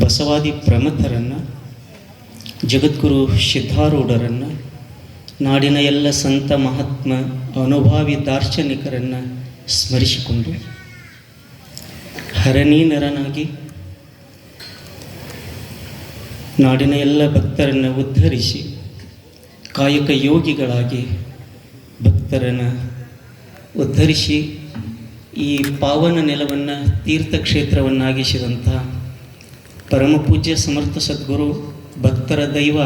ಬಸವಾದಿ ಪ್ರಮಥರನ್ನು ಜಗದ್ಗುರು ಸಿದ್ಧಾರೂಢರನ್ನು, ನಾಡಿನ ಎಲ್ಲ ಸಂತ ಮಹಾತ್ಮ ಅನುಭಾವಿ ದಾರ್ಶನಿಕರನ್ನು ಸ್ಮರಿಸಿಕೊಂಡು ಹರಣೀನರನಾಗಿ ನಾಡಿನ ಎಲ್ಲ ಭಕ್ತರನ್ನು ಉದ್ಧರಿಸಿ ಕಾಯಕ ಯೋಗಿಗಳಾಗಿ ಭಕ್ತರನ್ನು ಉದ್ಧರಿಸಿ ಈ ಪಾವನ ನೆಲವನ್ನು ತೀರ್ಥಕ್ಷೇತ್ರವನ್ನಾಗಿಸಿದಂಥ ಪರಮ ಪೂಜ್ಯ ಸಮರ್ಥ ಸದ್ಗುರು, ಭಕ್ತರ ದೈವ,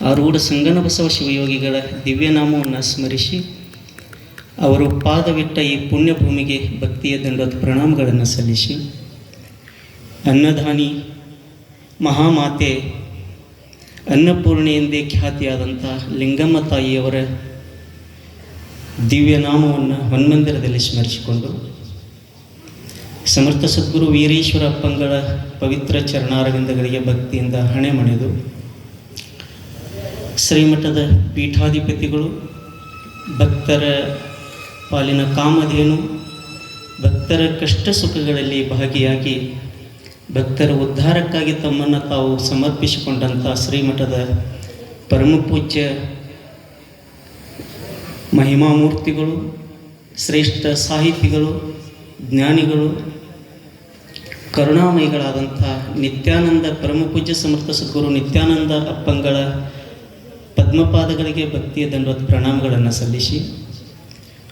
ಆರೂಢ ಸಂಗನ ಬಸವ ಶಿವಯೋಗಿಗಳ ದಿವ್ಯನಾಮವನ್ನು ಸ್ಮರಿಸಿ, ಅವರು ಪಾದವಿಟ್ಟ ಈ ಪುಣ್ಯಭೂಮಿಗೆ ಭಕ್ತಿಯ ದಂಡದ ಪ್ರಣಾಮಗಳನ್ನು ಸಲ್ಲಿಸಿ, ಅನ್ನದಾನಿ, ಮಹಾಮಾತೆ ಅನ್ನಪೂರ್ಣೆ ಎಂದೇ ಖ್ಯಾತಿಯಾದಂಥ ಲಿಂಗಮ್ಮ ತಾಯಿಯವರ ದಿವ್ಯನಾಮವನ್ನು ಹೊನ್ಮಂದಿರದಲ್ಲಿ ಸ್ಮರಿಸಿಕೊಂಡು ಸಮರ್ಥ ಸದ್ಗುರು ವೀರೇಶ್ವರ ಅಪ್ಪಂಗಳ ಪವಿತ್ರ ಚರಣಾರವಿಂದಗಳಿಗೆ ಭಕ್ತಿಯಿಂದ ಹಣೆ ಮಣಿದು ಶ್ರೀಮಠದ ಪೀಠಾಧಿಪತಿಗಳು, ಭಕ್ತರ ಪಾಲಿನ ಕಾಮಧೇನು, ಭಕ್ತರ ಕಷ್ಟ ಸುಖಗಳಲ್ಲಿ ಭಾಗಿಯಾಗಿ ಭಕ್ತರ ಉದ್ಧಾರಕ್ಕಾಗಿ ತಮ್ಮನ್ನು ತಾವು ಸಮರ್ಪಿಸಿಕೊಂಡಂಥ ಶ್ರೀಮಠದ ಪರಮಪೂಜ್ಯ ಮಹಿಮಾಮೂರ್ತಿಗಳು, ಶ್ರೇಷ್ಠ ಸಾಹಿತಿಗಳು, ಜ್ಞಾನಿಗಳು ಕರುಣಾಮಯಿಗಳಾದಂಥ ನಿತ್ಯಾನಂದ ಪರಮಪೂಜ್ಯ ಸಮರ್ಥ ಸದ್ಗುರು ನಿತ್ಯಾನಂದ ಅಪ್ಪಂಗಳ ಪದ್ಮಪಾದಗಳಿಗೆ ಭಕ್ತಿಯ ದಂಡವತ್ ಪ್ರಣಾಮಗಳನ್ನು ಸಲ್ಲಿಸಿ,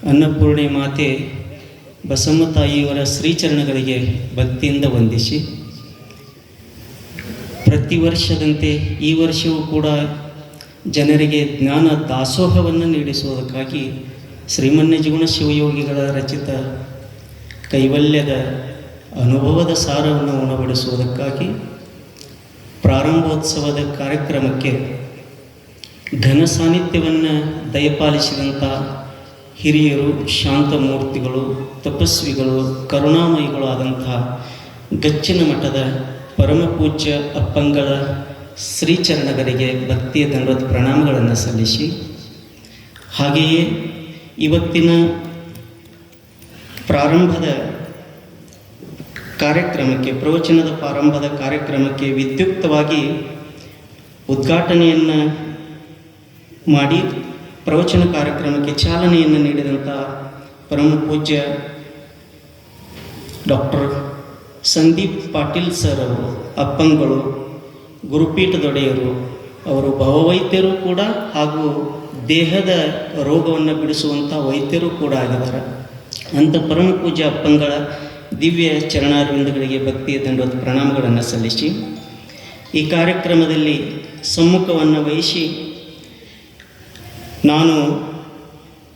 ಅನ್ನಪೂರ್ಣೆ ಮಾತೆ ಬಸಮ್ಮ ತಾಯಿಯವರ ಶ್ರೀಚರಣಗಳಿಗೆ ಭಕ್ತಿಯಿಂದ ವಂದಿಸಿ, ಪ್ರತಿ ವರ್ಷದಂತೆ ಈ ವರ್ಷವೂ ಕೂಡ ಜನರಿಗೆ ಜ್ಞಾನ ದಾಸೋಹವನ್ನು ನೀಡಿಸುವುದಕ್ಕಾಗಿ ಶ್ರೀಮನ್ಯ ಜೀವನ ಶಿವಯೋಗಿಗಳ ರಚಿತ ಕೈವಲ್ಯದ ಅನುಭವದ ಸಾರವನ್ನು ಉಣಬಡಿಸುವುದಕ್ಕಾಗಿ ಪ್ರಾರಂಭೋತ್ಸವದ ಕಾರ್ಯಕ್ರಮಕ್ಕೆ ಘನ ಸಾನ್ನಿಧ್ಯವನ್ನು ದಯಪಾಲಿಸಿದಂಥ ಹಿರಿಯರು, ಶಾಂತಮೂರ್ತಿಗಳು, ತಪಸ್ವಿಗಳು ಕರುಣಾಮಯಿಗಳು ಆದಂತಹ ಗಚ್ಚಿನ ಮಠದ ಪರಮಪೂಜ್ಯ ಅಪ್ಪಂಗಳ ಶ್ರೀಚರಣಗರಿಗೆ ಭಕ್ತಿಯ ದಂಡದ ಪ್ರಣಾಮಗಳನ್ನು ಸಲ್ಲಿಸಿ, ಹಾಗೆಯೇ ಇವತ್ತಿನ ಪ್ರಾರಂಭದ ಕಾರ್ಯಕ್ರಮಕ್ಕೆ, ಪ್ರವಚನದ ಪ್ರಾರಂಭದ ಕಾರ್ಯಕ್ರಮಕ್ಕೆ ವಿದ್ಯುಕ್ತವಾಗಿ ಉದ್ಘಾಟನೆಯನ್ನು ಮಾಡಿ ಪ್ರವಚನ ಕಾರ್ಯಕ್ರಮಕ್ಕೆ ಚಾಲನೆಯನ್ನು ನೀಡಿದಂಥ ಪರಮ ಪೂಜ್ಯ ಡಾಕ್ಟರ್ ಸಂದೀಪ್ ಪಾಟೀಲ್ ಸರ್ ಅವರು, ಅಪ್ಪಂಗಳು, ಗುರುಪೀಠದೊಡೆಯರು, ಅವರು ಭವವೈದ್ಯರು ಕೂಡ ಹಾಗೂ ದೇಹದ ರೋಗವನ್ನು ಬಿಡಿಸುವಂಥ ವೈದ್ಯರು ಕೂಡ ಆಗಿದ್ದಾರೆ. ಅಂಥ ಪರಮ ಪೂಜ್ಯ ಅಪ್ಪಂಗಳ ದಿವ್ಯ ಚರಣಾರ್ವಿಂದಗಳಿಗೆ ಭಕ್ತಿಯ ತಂಡ ಪ್ರಣಾಮಗಳನ್ನು ಸಲ್ಲಿಸಿ, ಈ ಕಾರ್ಯಕ್ರಮದಲ್ಲಿ ಸಮ್ಮುಖವನ್ನು ವಹಿಸಿ ನಾನು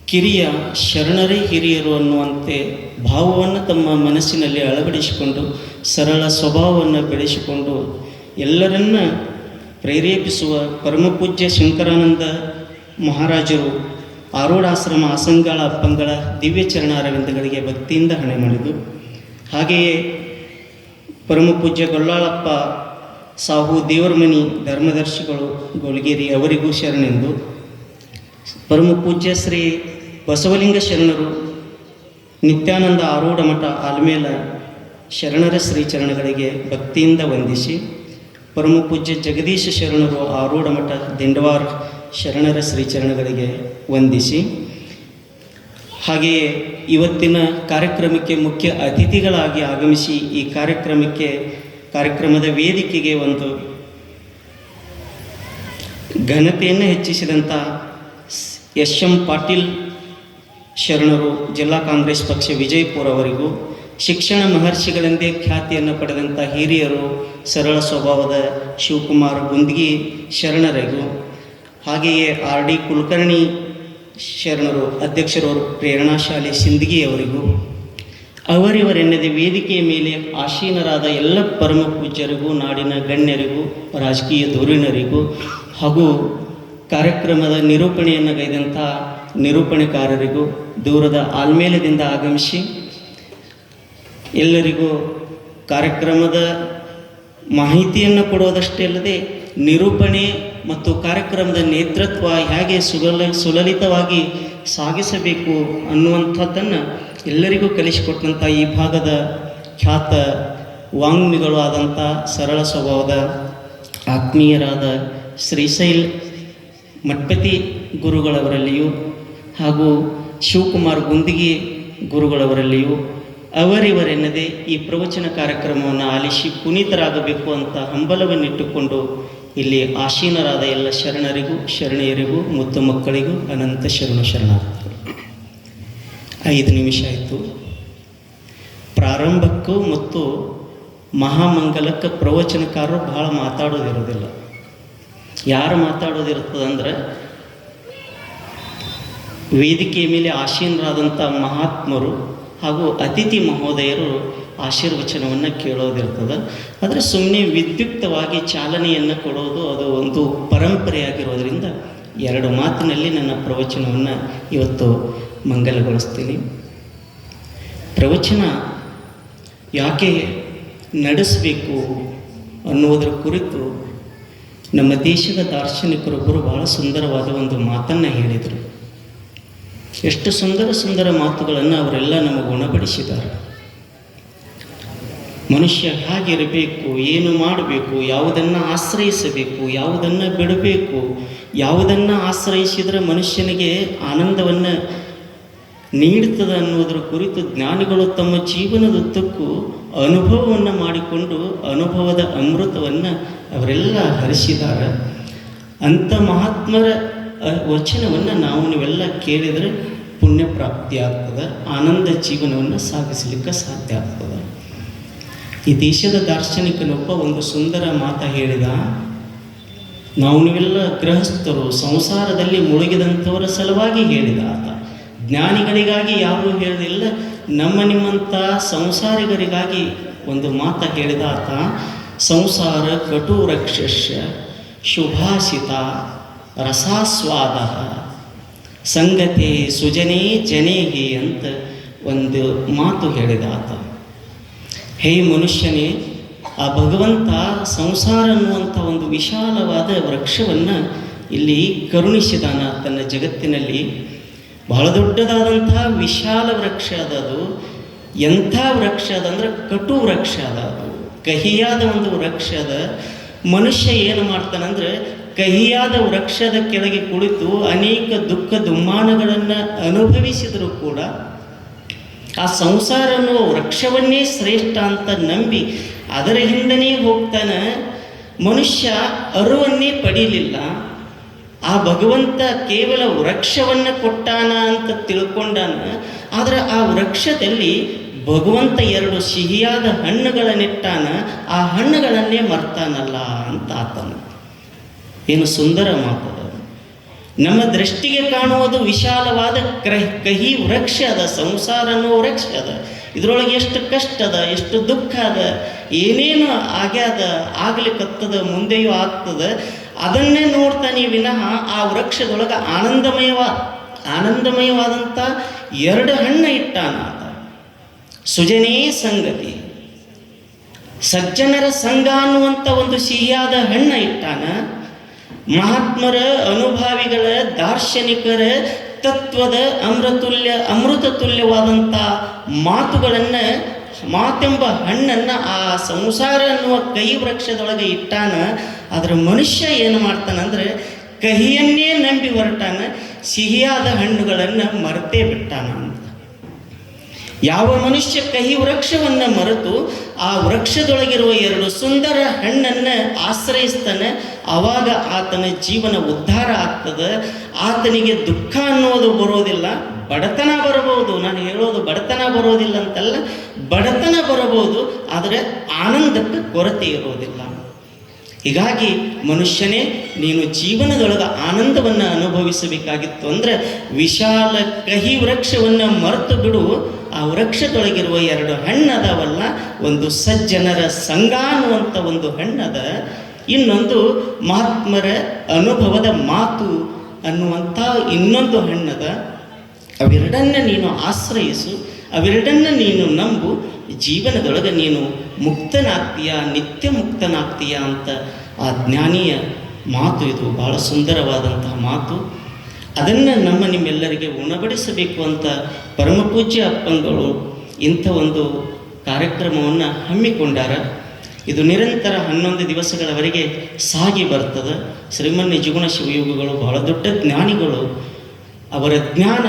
ಕಿರಿಯ ಶರಣರೇ ಹಿರಿಯರು ಅನ್ನುವಂತೆ ಭಾವವನ್ನು ತಮ್ಮ ಮನಸ್ಸಿನಲ್ಲಿ ಅಳವಡಿಸಿಕೊಂಡು, ಸರಳ ಸ್ವಭಾವವನ್ನು ಬೆಳೆಸಿಕೊಂಡು ಎಲ್ಲರನ್ನ ಪ್ರೇರೇಪಿಸುವ ಪರಮಪೂಜ್ಯ ಶಂಕರಾನಂದ ಮಹಾರಾಜರು ಆರೂಢಾಶ್ರಮ ಅಸಂಗಳ ಅಪ್ಪಂಗಳ ದಿವ್ಯ ಚರಣಾರವಿಂದಗಳಿಗೆ ಭಕ್ತಿಯಿಂದ ಹಣೆ ಮಾಡಿದ್ದು ಹಾಗೆಯೇ ಪರಮಪೂಜ್ಯ ಗೊಲ್ಲಾಳಪ್ಪ ಸಾಹು ದೇವರಮನಿ ಧರ್ಮದರ್ಶಿಗಳು ಗೋಲಗೇರಿ ಅವರಿಗೂ ಶರಣೆಂದು. ಪರಮಪೂಜ್ಯ ಶ್ರೀ ಬಸವಲಿಂಗ ಶರಣರು ನಿತ್ಯಾನಂದ ಆರೂಢ ಮಠ ಆಲ್ಮೇಲ ಶರಣರ ಶ್ರೀಚರಣಗಳಿಗೆ ಭಕ್ತಿಯಿಂದ ವಂದಿಸಿ ಪರಮಪೂಜ್ಯ ಜಗದೀಶ ಶರಣರು ಆರೂಢ ಮಠ ದಿಂಡವಾರ್ ಶರಣರ ಶ್ರೀಚರಣಗಳಿಗೆ ವಂದಿಸಿ. ಹಾಗೆಯೇ ಇವತ್ತಿನ ಕಾರ್ಯಕ್ರಮಕ್ಕೆ ಮುಖ್ಯ ಅತಿಥಿಗಳಾಗಿ ಆಗಮಿಸಿ ಈ ಕಾರ್ಯಕ್ರಮಕ್ಕೆ, ಕಾರ್ಯಕ್ರಮದ ವೇದಿಕೆಗೆ ಒಂದು ಘನತೆಯನ್ನು ಹೆಚ್ಚಿಸಿದಂಥ ಎಸ್ ಎಂ ಪಾಟೀಲ್ ಶರಣರು ಜಿಲ್ಲಾ ಕಾಂಗ್ರೆಸ್ ಪಕ್ಷ ವಿಜಯಪುರ ಅವರಿಗೂ, ಶಿಕ್ಷಣ ಮಹರ್ಷಿಗಳೆಂದೇ ಖ್ಯಾತಿಯನ್ನು ಪಡೆದಂಥ ಹಿರಿಯರು ಸರಳ ಸ್ವಭಾವದ ಶಿವಕುಮಾರ್ ಗುಂದಗಿ ಶರಣರಿಗೂ, ಹಾಗೆಯೇ ಆರ್ ಡಿ ಕುಲಕರ್ಣಿ ಶರಣರು, ಅಧ್ಯಕ್ಷರವರು, ಪ್ರೇರಣಾಶಾಲೆ ಸಿಂದಗಿಯವರಿಗೂ ಅವರಿವರೆನ್ನದೆ ವೇದಿಕೆಯ ಮೇಲೆ ಆಸೀನರಾದ ಎಲ್ಲ ಪರಮ ಪೂಜ್ಯರಿಗೂ, ನಾಡಿನ ಗಣ್ಯರಿಗೂ, ರಾಜಕೀಯ ಧುರೀಣರಿಗೂ ಹಾಗೂ ಕಾರ್ಯಕ್ರಮದ ನಿರೂಪಣೆಯನ್ನು ಗೈದಂಥ ನಿರೂಪಣೆಕಾರರಿಗೂ ದೂರದ ಆಲ್ಮೇಲದಿಂದ ಆಗಮಿಸಿ ಎಲ್ಲರಿಗೂ ಕಾರ್ಯಕ್ರಮದ ಮಾಹಿತಿಯನ್ನು ಕೊಡುವುದಷ್ಟೇ ಅಲ್ಲದೆ ನಿರೂಪಣೆ ಮತ್ತು ಕಾರ್ಯಕ್ರಮದ ನೇತೃತ್ವ ಹೇಗೆ ಸುಗಲ ಸುಲಲಿತವಾಗಿ ಸಾಗಿಸಬೇಕು ಅನ್ನುವಂಥದ್ದನ್ನು ಎಲ್ಲರಿಗೂ ಕಲಿಸಿಕೊಟ್ಟಂಥ ಈ ಭಾಗದ ಖ್ಯಾತ ವಾಂಗ್ಮಿಗಳು ಆದಂಥ ಸರಳ ಸ್ವಭಾವದ ಆತ್ಮೀಯರಾದ ಶ್ರೀಶೈಲ್ ಮಠಪತಿ ಗುರುಗಳವರಲ್ಲಿಯೂ ಹಾಗೂ ಶಿವಕುಮಾರ್ ಗುಂದಿಗಿ ಗುರುಗಳವರಲ್ಲಿಯೂ ಅವರಿವರೆನ್ನದೇ ಈ ಪ್ರವಚನ ಕಾರ್ಯಕ್ರಮವನ್ನು ಆಲಿಸಿ ಪುನೀತರಾಗಬೇಕು ಅಂತ ಹಂಬಲವನ್ನಿಟ್ಟುಕೊಂಡು ಇಲ್ಲಿ ಆಶೀನರಾದ ಎಲ್ಲ ಶರಣರಿಗೂ, ಶರಣೆಯರಿಗೂ, ಮತ್ತು ಮಕ್ಕಳಿಗೂ ಅನಂತ ಶರಣು ಶರಣಾರ್ಥಿಗಳು ಐದು ನಿಮಿಷ ಆಯಿತು. ಪ್ರಾರಂಭಕ್ಕೂ ಮತ್ತು ಮಹಾಮಂಗಲಕ್ಕೆ ಪ್ರವಚನಕಾರರು ಬಹಳ ಮಾತಾಡೋದಿರೋದಿಲ್ಲ ಯಾರು ಮಾತಾಡೋದಿರ್ತದಂದ್ರೆ ವೇದಿಕೆಯ ಮೇಲೆ ಆಶೀನರಾದಂಥ ಮಹಾತ್ಮರು ಹಾಗೂ ಅತಿಥಿ ಮಹೋದಯರು ಆಶೀರ್ವಚನವನ್ನು ಕೇಳೋದಿರ್ತದೆ. ಆದರೆ ಸುಮ್ಮನೆ ವಿದ್ಯುಕ್ತವಾಗಿ ಚಾಲನೆಯನ್ನು ಕೊಡೋದು ಅದು ಒಂದು ಪರಂಪರೆಯಾಗಿರೋದರಿಂದ ಎರಡು ಮಾತಿನಲ್ಲಿ ನನ್ನ ಪ್ರವಚನವನ್ನು ಇವತ್ತು ಮಂಗಲಗೊಳಿಸ್ತೀನಿ. ಪ್ರವಚನ ಯಾಕೆ ನಡೆಸಬೇಕು ಅನ್ನುವುದರ ಕುರಿತು ನಮ್ಮ ದೇಶದ ದಾರ್ಶನಿಕರೊಬ್ಬರು ಬಹಳ ಸುಂದರವಾದ ಒಂದು ಮಾತನ್ನು ಹೇಳಿದರು. ಎಷ್ಟು ಸುಂದರ ಸುಂದರ ಮಾತುಗಳನ್ನು ಅವರೆಲ್ಲ ನಮಗೆ ಗುಣಪಡಿಸಿದ್ದಾರೆ. ಮನುಷ್ಯ ಹೇಗಿರಬೇಕು, ಏನು ಮಾಡಬೇಕು, ಯಾವುದನ್ನು ಆಶ್ರಯಿಸಬೇಕು, ಯಾವುದನ್ನು ಬಿಡಬೇಕು, ಯಾವುದನ್ನು ಆಶ್ರಯಿಸಿದರೆ ಮನುಷ್ಯನಿಗೆ ಆನಂದವನ್ನು ನೀಡುತ್ತದೆ ಅನ್ನುವುದರ ಕುರಿತು ಜ್ಞಾನಿಗಳು ತಮ್ಮ ಜೀವನದುದ್ದಕ್ಕೂ ಅನುಭವವನ್ನು ಮಾಡಿಕೊಂಡು ಅನುಭವದ ಅಮೃತವನ್ನು ಅವರೆಲ್ಲ ಹರಿಸಿದ್ದಾರೆ. ಅಂಥ ಮಹಾತ್ಮರ ವಚನವನ್ನು ನಾವು ನೀವೆಲ್ಲ ಕೇಳಿದರೆ ಪುಣ್ಯ ಪ್ರಾಪ್ತಿ ಆಗ್ತದೆ, ಆನಂದ ಜೀವನವನ್ನು ಸಾಗಿಸಲಿಕ್ಕೆ ಸಾಧ್ಯ ಆಗ್ತದೆ. ಈ ದೇಶದ ದಾರ್ಶನಿಕನೊಬ್ಬ ಒಂದು ಸುಂದರ ಮಾತ ಹೇಳಿದ, ನಾವು ನೀವೆಲ್ಲ ಗೃಹಸ್ಥರು, ಸಂಸಾರದಲ್ಲಿ ಮುಳುಗಿದಂಥವರ ಸಲುವಾಗಿ ಹೇಳಿದ ಆತ. ಜ್ಞಾನಿಗಳಿಗಾಗಿ ಯಾರೂ ಹೇಳಲಿಲ್ಲ, ನಮ್ಮ ನಿಮ್ಮಂಥ ಸಂಸಾರಿಗರಿಗಾಗಿ ಒಂದು ಮಾತ ಹೇಳಿದ ಆತ, ಸಂಸಾರ ಕಟುರಕ್ಷಸ್ಯ ಶುಭಾಸಿತ ರಸಾಸ್ವಾದ. ಸಂಗತಿ ಸುಜನೇ ಜನೇಹಿ ಅಂತ ಒಂದು ಮಾತು ಹೇಳಿದ ಆತ ಹೇ ಮನುಷ್ಯನೇ, ಆ ಭಗವಂತ ಸಂಸಾರ ಅನ್ನುವಂಥ ಒಂದು ವಿಶಾಲವಾದ ವೃಕ್ಷವನ್ನು ಇಲ್ಲಿ ಕರುಣಿಸಿದಾನ ತನ್ನ ಜಗತ್ತಿನಲ್ಲಿ. ಬಹಳ ದೊಡ್ಡದಾದಂಥ ವಿಶಾಲ ವೃಕ್ಷ ಅದ ಅದು. ಎಂಥ ವೃಕ್ಷ ಅದ ಅಂದ್ರೆ ಕಟು ವೃಕ್ಷ ಅದ ಅದು. ಕಹಿಯಾದ ಒಂದು ವೃಕ್ಷ ಅದ. ಮನುಷ್ಯ ಏನು ಮಾಡ್ತಾನಂದ್ರೆ ಕಹಿಯಾದ ವೃಕ್ಷದ ಕೆಳಗೆ ಕುಳಿತು ಅನೇಕ ದುಃಖ ದುಮ್ಮಾನಗಳನ್ನು ಅನುಭವಿಸಿದರೂ ಕೂಡ ಆ ಸಂಸಾರ ಅನ್ನುವ ವೃಕ್ಷವನ್ನೇ ಶ್ರೇಷ್ಠ ಅಂತ ನಂಬಿ ಅದರ ಹಿಂದನೇ ಹೋಗ್ತಾನೆ ಮನುಷ್ಯ ಅರುವನ್ನೇ ಪಡೀಲಿಲ್ಲ. ಆ ಭಗವಂತ ಕೇವಲ ವೃಕ್ಷವನ್ನು ಕೊಟ್ಟಾನ ಅಂತ ತಿಳ್ಕೊಂಡಾನ, ಆದರೆ ಆ ವೃಕ್ಷದಲ್ಲಿ ಭಗವಂತ ಎರಡು ಸಿಹಿಯಾದ ಹಣ್ಣುಗಳನ್ನಿಟ್ಟಾನ, ಆ ಹಣ್ಣುಗಳನ್ನೇ ಮರ್ತಾನಲ್ಲ ಅಂತ ಆತನ. ಏನು ಸುಂದರ ಮಾತದ ನಮ್ಮ ದೃಷ್ಟಿಗೆ ಕಾಣುವುದು ವಿಶಾಲವಾದ ಕ್ರ, ಕಹಿ, ವೃಕ್ಷ ಅದ, ಸಂಸಾರ ಅನ್ನೋ ವೃಕ್ಷ ಅದ. ಇದರೊಳಗೆ ಎಷ್ಟು ಕಷ್ಟ ಅದ, ಎಷ್ಟು ದುಃಖ ಅದ, ಏನೇನು ಆಗ್ಯಾದ ಆಗ್ಲಿಕ್ಕತ್ತದ ಮುಂದೆಯೂ ಆಗ್ತದ, ಅದನ್ನೇ ನೋಡ್ತಾನೆ ವಿನಃ ಆ ವೃಕ್ಷದೊಳಗೆ ಆನಂದಮಯವಾದ ಆನಂದಮಯವಾದಂಥ ಎರಡು ಹಣ್ಣು ಇಟ್ಟಾನ ಆತ. ಸುಜನೇ ಸಂಗತಿ. ಸಜ್ಜನರ ಸಂಘ ಅನ್ನುವಂಥ ಒಂದು ಸಿಹಿಯಾದ ಹಣ್ಣು ಇಟ್ಟಾನ. ಮಹಾತ್ಮರ ಅನುಭಾವಿಗಳ ದಾರ್ಶನಿಕರ ತತ್ವದ ಅಮೃತುಲ್ಯ ಅಮೃತ ತುಲ್ಯವಾದಂಥ ಮಾತುಗಳನ್ನು, ಮಾತೆಂಬ ಹಣ್ಣನ್ನು ಆ ಸಂಸಾರ ಅನ್ನುವ ಕೈ ವೃಕ್ಷದೊಳಗೆ ಇಟ್ಟಾನ ಅದರ ಮನುಷ್ಯ ಏನು ಮಾಡ್ತಾನಂದ್ರೆ ಕಹಿಯನ್ನೇ ನಂಬಿ ಹೊರಟಾನ, ಸಿಹಿಯಾದ ಹಣ್ಣುಗಳನ್ನು ಮರೆತೇ ಬಿಟ್ಟಾನ ಯಾವ ಮನುಷ್ಯ ಕಹಿ ವೃಕ್ಷವನ್ನು ಮರೆತು ಆ ವೃಕ್ಷದೊಳಗಿರುವ ಎರಡು ಸುಂದರ ಹಣ್ಣನ್ನು ಆಶ್ರಯಿಸ್ತಾನೆ ಆವಾಗ ಆತನ ಜೀವನ ಉದ್ಧಾರ ಆಗ್ತದೆ. ಆತನಿಗೆ ದುಃಖ ಅನ್ನೋದು ಬರೋದಿಲ್ಲ. ಬಡತನ ಬರಬಹುದು. ನಾನು ಹೇಳೋದು ಬಡತನ ಬರೋದಿಲ್ಲ ಅಂತಲ್ಲ, ಬಡತನ ಬರಬಹುದು. ಆದರೆ ಆನಂದಕ್ಕೆ ಕೊರತೆ ಇರೋದಿಲ್ಲ. ಹೀಗಾಗಿ ಮನುಷ್ಯನೇ, ನೀನು ಜೀವನದೊಳಗೆ ಆನಂದವನ್ನು ಅನುಭವಿಸಬೇಕಾಗಿತ್ತು ಅಂದರೆ ವಿಶಾಲ ಕಹಿ ವೃಕ್ಷವನ್ನು ಮರೆತು ಬಿಡು. ಆ ವೃಕ್ಷದೊಳಗಿರುವ ಎರಡು ಹಣ್ಣದವಲ್ಲ, ಒಂದು ಸಜ್ಜನರ ಸಂಘ ಅನ್ನುವಂಥ ಒಂದು ಹಣ್ಣದ ಇನ್ನೊಂದು ಮಹಾತ್ಮರ ಅನುಭವದ ಮಾತು ಅನ್ನುವಂಥ ಇನ್ನೊಂದು ಹಣ್ಣದ ಅವೆರಡನ್ನ ನೀನು ಆಶ್ರಯಿಸು, ಅವೆರಡನ್ನ ನೀನು ನಂಬು, ಜೀವನದೊಳಗೆ ನೀನು ಮುಕ್ತನಾಗ್ತೀಯ, ನಿತ್ಯ ಮುಕ್ತನಾಗ್ತೀಯ ಅಂತ ಆ ಜ್ಞಾನಿಯ ಮಾತು ಇದು. ಬಹಳ ಸುಂದರವಾದಂತಹ ಮಾತು. ಅದನ್ನು ನಮ್ಮ ನಿಮ್ಮೆಲ್ಲರಿಗೆ ಉಣಬಡಿಸಬೇಕು ಅಂತ ಪರಮಪೂಜ್ಯ ಅಪ್ಪಂಗಳು ಇಂಥ ಒಂದು ಕಾರ್ಯಕ್ರಮವನ್ನು ಹಮ್ಮಿಕೊಂಡಾರ. ಇದು ನಿರಂತರ ಹನ್ನೊಂದು ದಿವಸಗಳವರೆಗೆ ಸಾಗಿ ಬರ್ತದೆ. ಶ್ರೀಮನ್ ನಿಜಗುಣ ಶಿವಯೋಗಗಳು ಬಹಳ ದೊಡ್ಡ ಜ್ಞಾನಿಗಳು. ಅವರ ಜ್ಞಾನ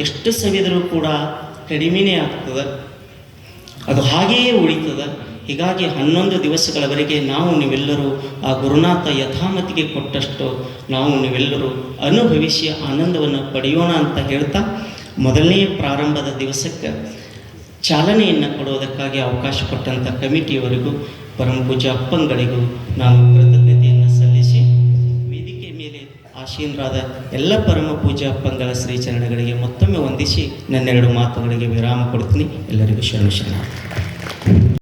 ಎಷ್ಟು ಸವಿದರೂ ಕೂಡ ಕಡಿಮೆನೇ ಆಗ್ತದೆ. ಅದು ಹಾಗೆಯೇ ಉಳಿತದೆ. ಹೀಗಾಗಿ ಹನ್ನೊಂದು ದಿವಸಗಳವರೆಗೆ ನಾವು ನೀವೆಲ್ಲರೂ ಆ ಗುರುನಾಥ ಯಥಾಮತಿಗೆ ಕೊಟ್ಟಷ್ಟು ನಾವು ನೀವೆಲ್ಲರೂ ಅನುಭವಿಸಿ ಆನಂದವನ್ನು ಪಡೆಯೋಣ ಅಂತ ಹೇಳ್ತಾ ಮೊದಲನೇ ಪ್ರಾರಂಭದ ದಿವಸಕ್ಕೆ ಚಾಲನೆಯನ್ನು ಕೊಡುವುದಕ್ಕಾಗಿ ಅವಕಾಶ ಕೊಟ್ಟಂಥ ಕಮಿಟಿಯವರಿಗೂ ಪರಮ ಪೂಜಾ ಅಪ್ಪಂಗಳಿಗೂ ನಾನು ಕೃತಜ್ಞತೆಯನ್ನು ಸಲ್ಲಿಸಿ ವೇದಿಕೆ ಮೇಲೆ ಆಶೀನರಾದ ಎಲ್ಲ ಪರಮ ಪೂಜಾ ಅಪ್ಪಂಗಳ ಶ್ರೀಚರಣಗಳಿಗೆ ಮತ್ತೊಮ್ಮೆ ವಂದಿಸಿ ನನ್ನೆರಡು ಮಾತುಗಳಿಗೆ ವಿರಾಮ ಕೊಡ್ತೀನಿ. ಎಲ್ಲರಿಗೂ ಶರಣ ಶರಣ